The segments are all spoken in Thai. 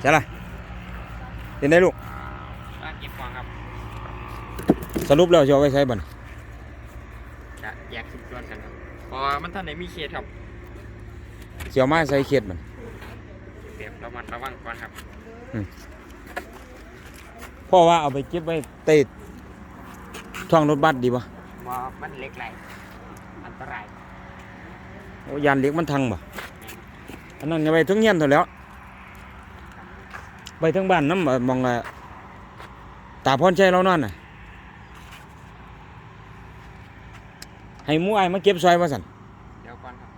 ใช่ล่ะเป็นได้ลูกร้านเก็บของครับสรุปแล้วจะเอาไว้ใช้บันจะแยกสิบส่วนกันครับเพอมันท่านไหนมีเคสครับเสียวมาใส่เขียดมันเดี๋ยวระมัดระวังก่อนครับพ่อว่าเอาไปเก็บไว้ใต้ช่องรถบัสดีป่ะว่ามันเล็กไหลอันตรายโอ้ยานเล็กมันทังบ่อันนั้นอย่าไปถึงเฮียนเถอะแหล้ว ไปถึงบ้านน้ำเอ่อมองอะตาพรชัยเรานอนน่ะให้หมู่อ้ายมาเก็บซอยว่าสั่นเดี๋ยวก่อนครับ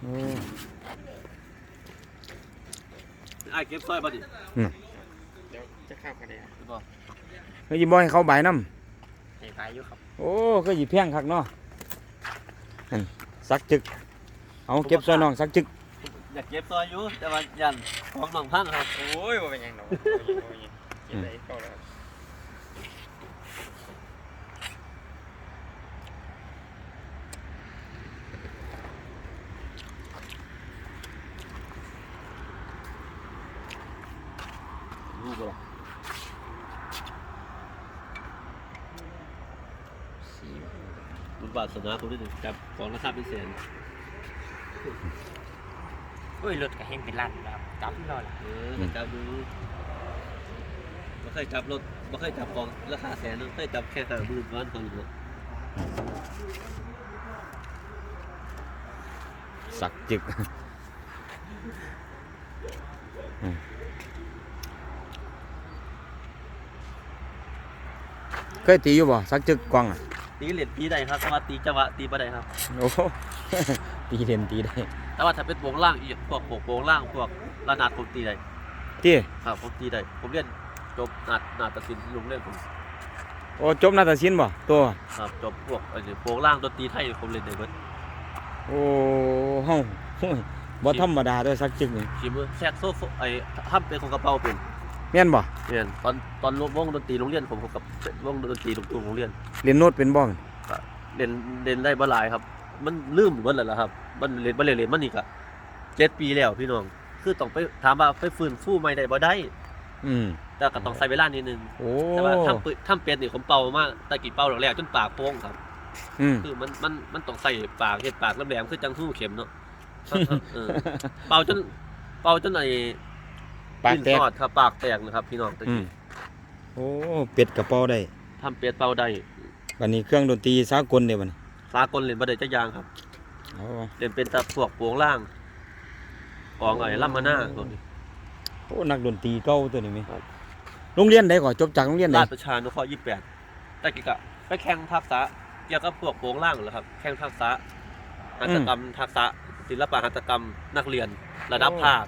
โอ้ไอ้เก็บสร้อยบ่ดิเดี๋ยวจะข้ามกันเลยครับบ่เฮ้ยบ่ให้เขาใบายน้เห็นไปอยู่ครับำโอ้ก็หยิบเพียงคักเนาะหั่นสักจึก เอาเก็บซอยน้องสักจึกอยากเก็บซอยอยู่แต่ว่ายันของหนองพังครับโอ้ยว่าเป็นหยังหนอเก็บได้ก็แล้วรู้บ่ล่ะบุญบาสนาผมได้ถึงจับของราคาเป็นแสน โอ้ยรถกับเฮงเป็นลั่นนะครับจับที่เราแหละเออแต่จับดูบ่เคยจับรถบ่เคยจับของราคาแสนเคยจับแค่ห้าหมื่นวันเท่านั้นเนาะสักจึกอืมเคยตีอยู่บ่สักจึกกวางอะตีเหรียญตีได้ครับแต่ว่าตีจังหวะตีบ่ได้ครับ โอ้โห ตีเล่นตีได้แต่ว่าถ้าเป็นวงล่างอีกพวกพวกวงล่างพวกระนาดผมตีได้ตีครับผมตีได้ผมเรียนจบนาดนาฏศิลป์โรงเรียนผมโอ้จบนาฏศิลป์บ่ตัวครับจบพวกไอ้นี่วงล่างดนตรีไทยผมเล่นได้เบิดโอ้เฮ้าโอ้ยบ่ธรรมดาเด้วยสักจึกนี่ขีมือแซกโซโฟไอ้ทำเป็นของกระเป๋าเป็นแม่นบ่เนี่ยตอนตอนวงดนตรีโรงเรียนผมผมกับวงดนตรีโรงโรงเรียนเรียนโน้ตเป็นบ่เล่นเล่นได้บ่หลายครับ มันลืมเบิดแล้วล่ะครับ มันเล่นบ่เล่นเล่นมันนี่ก็เจ็ดปีแล้วพี่น้อง คือต้องไปถามว่าไปฟื้นฟูใหม่ได้บ่ได้ อืม แต่ก็ต้องใช้เวลานิดนึง โอ้แต่ว่าทำปืทำเป็ดนี่ผมเป่ามาตะกี้เป่าแรกๆจนปากโป้งครับ อืม คือมันมันมันต้องใส่ปากเฮ็ดปากแหลมๆคือจังหู้เข็มเนาะเออเป่าจนเป่าจนไอ้ปากแตก ลิ้นทอดครับปากแตกนะครับ พี่น้องตะอืกี้มโอ้ เป็ดกระเป๋าได้ทำเป็ดเป่าได้ บัดนี้เครื่องดนตรีสากลเด้บัดนี้สากลเล่นบ่ได้จักอย่างครับโอ้ เล่นเป็นแตะพวกโปวงล่างของไอ้ลัมมาน่าพวกนี้ โอ้นักดนตรีเก่าตัวนี้แม่ครับ โรงเรียนใดก่อนจบจากโรงเรียนใดราชประชานุเคราะห์28ตะกี้ก็ไปแข่งทักษะเกี่ยวกับพวกโปวงล่างเหรอครับ แข่งทักษะหัตถกรรมทักษะศิลปะหัตถกรรมนักเรียนระดับภาค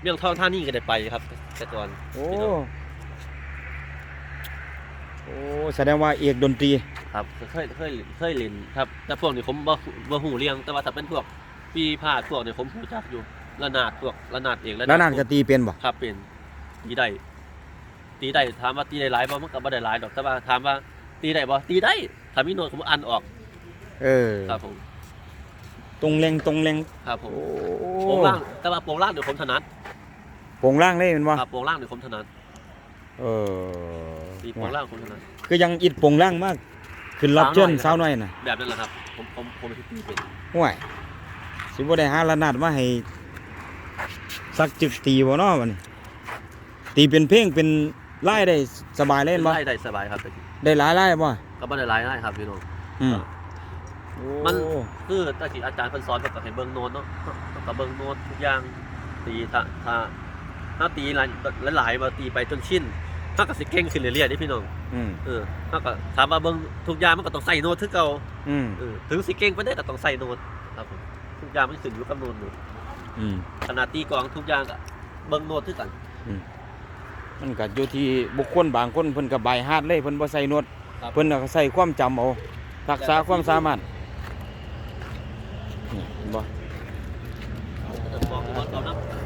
เมืองทองท่านี่ก็ได้ไปครับ แต่ก่อน โอ้โอ้แสดงว่าเอกดนตรี ครับเคยเคยเคยเล่นครับ แต่พวกนี้ผมบ่บ่ฮู้เรื่องแต่ว่าถ้าเป็นพวกปีพาดพวกนี้ผมรู้จักอยู่ระนาดพวกระนาดเองระแล้วนางจะตีเป็นบ่ครับเป็นตีได้ตีได้ถามว่าตีได้หลายบ่มันก็บ่ได้หลายดอกแต่ว่าถามว่าตีได้บ่ตีได้ถ้ามีโน้ตผมอ่านออก เออครับผมตรงแรงตรงแรงครับผมโอ้โปงล่างแต่ว่าโปงล่างเดี๋ยวผมถนัดโปงล่างเลยแมันบ่ครับโปงล่างเดี๋ยวผมถนัดเออตีโปงล่างผมถนัดคือยังอิดโปงล่างมาก ขึ้นรับเชิญสาสาววน้น้ออยยน่ะแบบนั้นแหละครับ ผมผมผมเป็นตีเป็นห่วยสิบ่ได้หาระนาดมาให้สักจึกตีบ่เนาะบัดนี้ ตีเป็นเพลงเป็นลายได้สบายเล่นบ่ได้ได้สบายครับแต่กี้ได้หลายลายบ่ก็บ่ได้หลายได้ครับพี่น้องอืมมันโอ้คือตะกี้อาจารย์เพิ่นสอนก็ให้เบิ่งโน้ตเนาะก็เบิ่งโน้ตทุกอย่างตีถ้าถ้าถ้าตีหลายหลายๆมาตีไปจนชิน ถ้าก็สิเก่งขึ้นเรื่อยๆนี่พี่น้องอืมเออถ้าก็ถามว่าเบิ่งทุกอย่างมันก็ต้องใส่โน้ตคือเก่าอืมเออถึงสิเก่งปานใดก็ต้องใส่โน้ตครับผมทุกอย่างมันขึ้นอยู่กับโน้ตหมดอืมขนาดตีกลองทุกอย่างก็เบิ่งโน้ตคือกัน มันก็อยู่ที่บุคคลบางคนเพิ่นก็ใบายฮาดเลยเพิ่นบ่ใส่โน้ตครับ เพิ่นก็ใส่ความจำเอาทักษะความสามารถนี่เห็นบ่ จะมองว่าเรานับ ธ ต้อง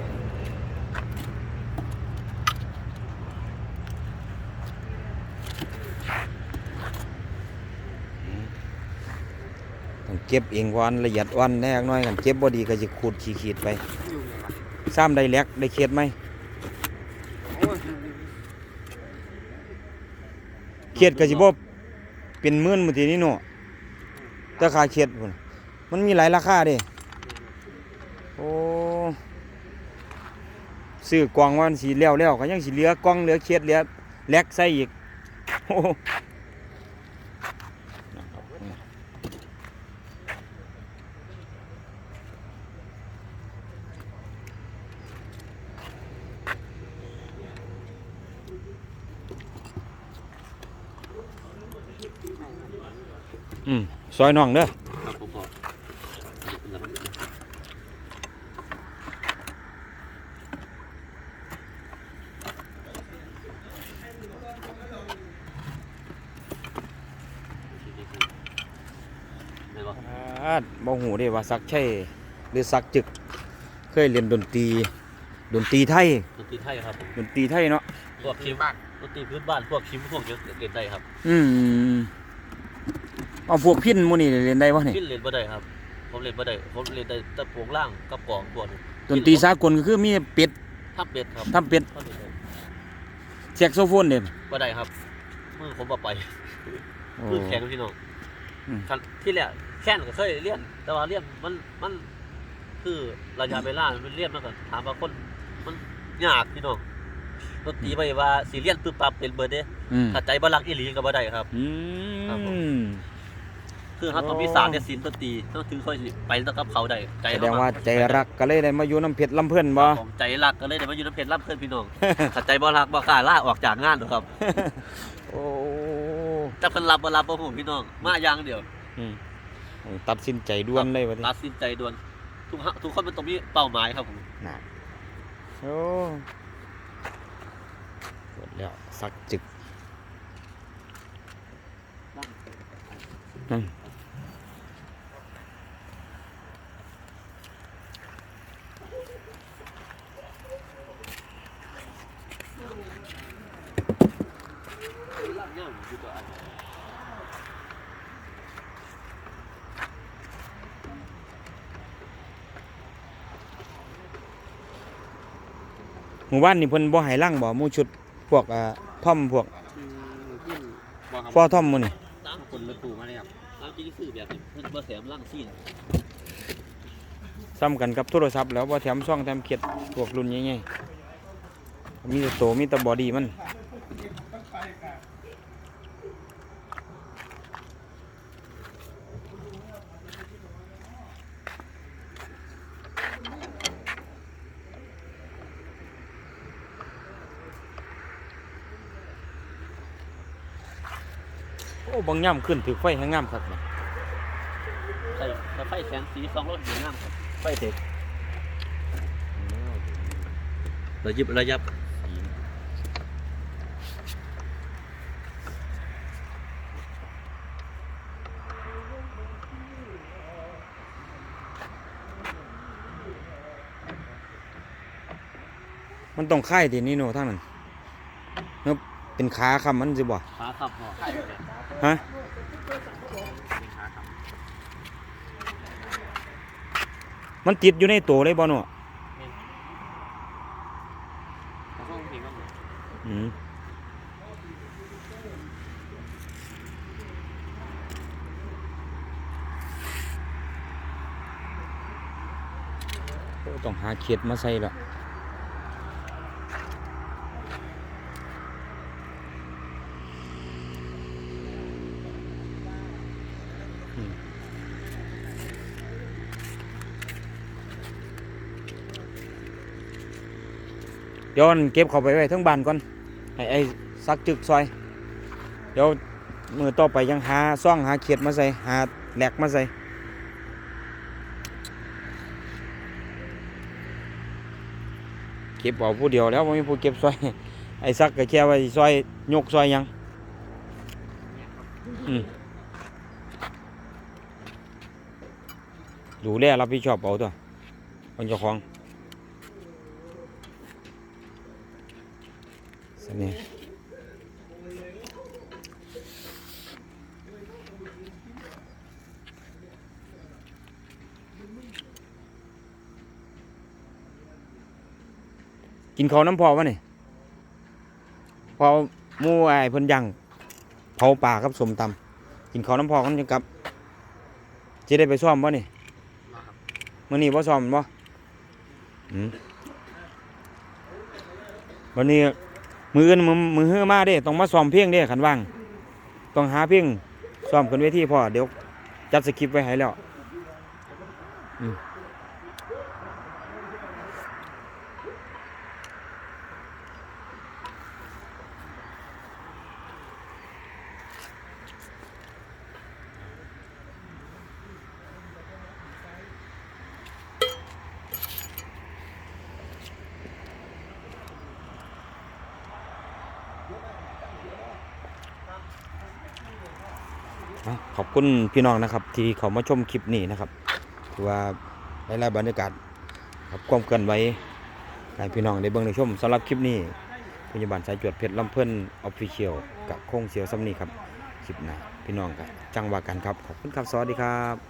เก็บเองวันละเอียดวันแน่น้อยกันเก็บบ่ดีก็จะขูดขีขีดไปซ้ำได้แลกได้เขียดไหมโอ้ยเขียดก็สิบ่เป็นหมื่นมื้อทีนี้เนาะแต่ค่าเขียดพุ่นมันมีหลายราคาเด้โอ้ซื้อกล่องวันสิแล้วแล้วก็ยังสิเหลือกล่องเหลือเขียดเหลือแลกใส่อีกโอ้ อืมซอยน้องเด้อครับผมบอกไม่บอกอาดบ่หูเด้ว่าสักใช่หรือสักจึก เคยเรียนดนตรี ดนตรีไทย ดนตรีไทยครับผมดนตรีไทยเนาะพวกคิมบ้านดนตรีพื้นบ้านพวกคิมพวกเยอะเล่นได้ครับ อืม เอาพวกพินหมู่นี่เรียนได้บ่นี่ขึ้นเล่นบ่ได้ครับผมเล่นบ่ได้ผมเล่นได้แต่โปวงล่างกับกองพวกนี้ดนตรีสากลก็คือมีเป็ดทับเป็ดครับทำเป็ดเท่านี้เลยแซกโซโฟนเด้บ่ได้ครับมือผมบ่ไปโอ้ มือแข็งพี่น้องอืม คันที่แรกแค่นก็เคยเรียน แต่ว่าเรียนมันมันคือระยะเวลามันเรียนมาก่อนถามว่าคนมันยากพี่น้องดนตรีไปว่าสิเรียนปึ๊บปั๊บเป็นเบิดเด้อืมถ้าใจบ่รักอีหลีก็บ่ได้ครับ อืครับผม ม คือเขาต้องมีศาสตร์เนี่ยศิลป์ดนตรีต้องถึงค่อยสิไปต้องกับเขาได้ใจแสเขดงว่าใจรักก็เลยได้มาอยู่น้ำเพชรลำเพิ่นบ่ผมใจรักก็เลยได้มาอยู่น้ำเพชรรับเพื่อนพี่น้องถ้าใจบ่รักบ่กล้าลาออกจากงานหรอกครับโอ้แต่เพิ่นรับบ่รับบ่ฮู้พี่น้องมาอย่างเดียวอืมตัดสินใจด่วนเลยว่าติตัดสินใจด่วนทุกฮะทุกคนมันต้องมีเป้าหมายครับผมน่ะโอ้หมดแล้วสักจึกนั่น หมู่บ้านนี่เพิ่นบ่ให้ล่างบ่หมู่ชุดพวกอ่าท่อมพวกอืมขึ้นบอกครับฟอท่อมหมู่นี่ตามคนรถตู้มาเลยครับตามจริงคือแบบนี้เพิ่นบ่แถมร่างซีนซ้ำกันกับโทรศัพท์แล้วบ่แถมซ่องแถมเขียดพวกรุ่นใหญ่ๆมีแต่โตมีแต่บอดี้มัน โอ้บางย่ำขึ้นถือไฟให้งามคักนะใส่แต่ไฟแสงสี2รถสวยงามครับไฟเทคระยิบระยับมันต้องค่ายทีนี้โน่ทั้งนั้นเนาะเป็นขาคำมันสิบ่ขาขับพอใช่เลย ฮะมันติดอยู่ในตัวเลยบ่เนาะเขาส่งเพลหมอืมโอ้ต้องหาเขียดมาใส่ละ เดี๋ยวอันเก็บเข้าไปไว้ทั้งบ้านก่อน ให้ไอ้ซักจึกซอย เดี๋ยวมือต่อไปยังหาซ่องหาเขียดมาใส่ หาแหลกมาใส่เก็บเอาผู้เดียวแล้วไม่มีผู้เก็บซอย ไอ้ซักก็แค่ไว้ซอยยกซอยยัง อืม ดูแลรับผิดชอบเอาตัวมันเจ้าของสนี่กินข้าวน้ำพอวะนี่พอมู่ไอ้เพิ่นยังเผาป่าครับสมตำกินข้าวน้ำพอกันจังกับจะได้ไปซ่อมวะนี่ มื้อนี้บ่ซ้อมบ่อืมวันนี้มืออื่นมือมือเฮือมาเด้ต้องมาซ้อมเพลงเด้คันว่างต้องหาเพลงซ้อมขึ้นเวทีพอเดี๋ยวจัดสคริปต์ไว้ให้แล้วอืม ขอบคุณพี่น้องนะครับ ที่เขามาชมคลิปนี้นะครับถือว่าได้รับรรยากาศครับความเกลื่อนไว้ให้พี่น้องได้เบิ่งได้ชมสำหรับคลิปนี้พยาบาลสายจวดเพชรลำเพิ่นออฟฟิเชียลกับโค้งเสียวซ้ำนี้ครับคลิปหน้าพี่น้องกับจังว่ากันครับ ขอบคุณครับ สวัสดีครับ